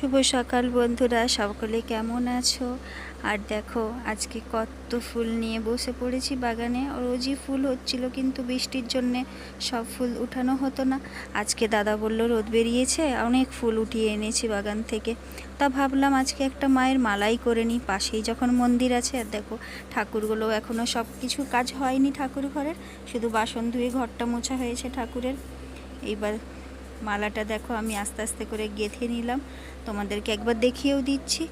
শুভ সকাল বন্ধুরা, সকলে কেমন আছো? আর দেখো, আজকে কত ফুল নিয়ে বসে পড়েছি বাগানে। রোজই ফুল হচ্ছিল, কিন্তু বৃষ্টির জন্যে সব ফুল উঠানো হতো না। আজকে দাদা বলল, রোদ বেরিয়েছে, অনেক ফুল উঠিয়ে এনেছি বাগান থেকে। তা ভাবলাম, আজকে একটা মায়ের মালাই করে নিই। পাশেই যখন মন্দির আছে, আর দেখো, ঠাকুরগুলো এখনও সব কিছু কাজ হয়নি ঠাকুর ঘরের শুধু বাসন ধুয়ে ঘরটা মোছা হয়েছে ঠাকুরের। এইবার মালাটা দেখো, আমি আস্তে আস্তে করে গেঁথে নিলাম। তোমাদেরকে একবার দেখিয়েও দিচ্ছি।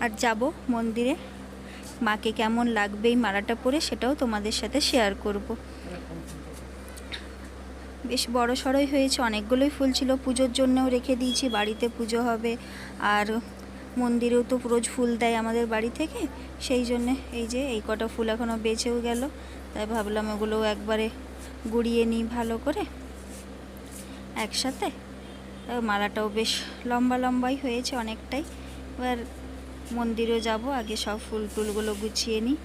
আর যাব মন্দিরে। মাকে কেমন লাগবে এই মালাটা পরে সেটাও তোমাদের সাথে শেয়ার করব। বেশ বড় সড়ই হয়েছে, অনেকগুলোই ফুল ছিল। পুজোর জন্যও রেখে দিয়েছি, বাড়িতে পুজো হবে। আর মন্দিরেও তো রোজ ফুল দেয় আমাদের বাড়ি থেকে। সেই জন্যে এই যে এই কটা ফুল এখনও বেঁচেও গেল। তাই ভাবলাম ওগুলোও একবারে গুড়িয়ে নিই ভালো করে। একসাথে? মালাটাও বেশ লম্বা লম্বাই হয়েছে অনেকটাই। এবার মন্দিরেও যাব, আগে সব ফুল টুলগুলো গুছিয়ে নিই।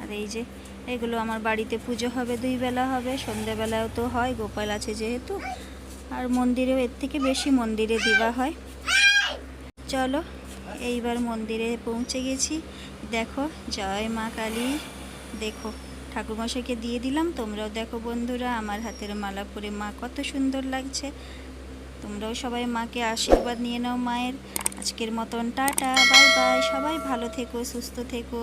আর এই যে, এগুলো আমার বাড়িতে পুজো হবে, দুই বেলা হবে সন্ধেবেলাও তো হয়, গোপাল আছে যেহেতু। আর মন্দিরেও এর থেকে বেশি মন্দিরে দেওয়া হয়। চলো, এইবার মন্দিরে পৌঁছে গেছি। দেখো, জয় মা কালী, দেখো। ঠাকুরমশাইকে দিয়ে দিলাম। তোমরাও দেখো বন্ধুরা, আমার হাতের মালা পরে মা কত সুন্দর লাগছে। তোমরাও সবাই মাকে আশীর্বাদ নিয়ে নাও মায়ের। আজকের মতন টাটা, বাই বাই, সবাই ভালো থেকো, সুস্থ থেকো।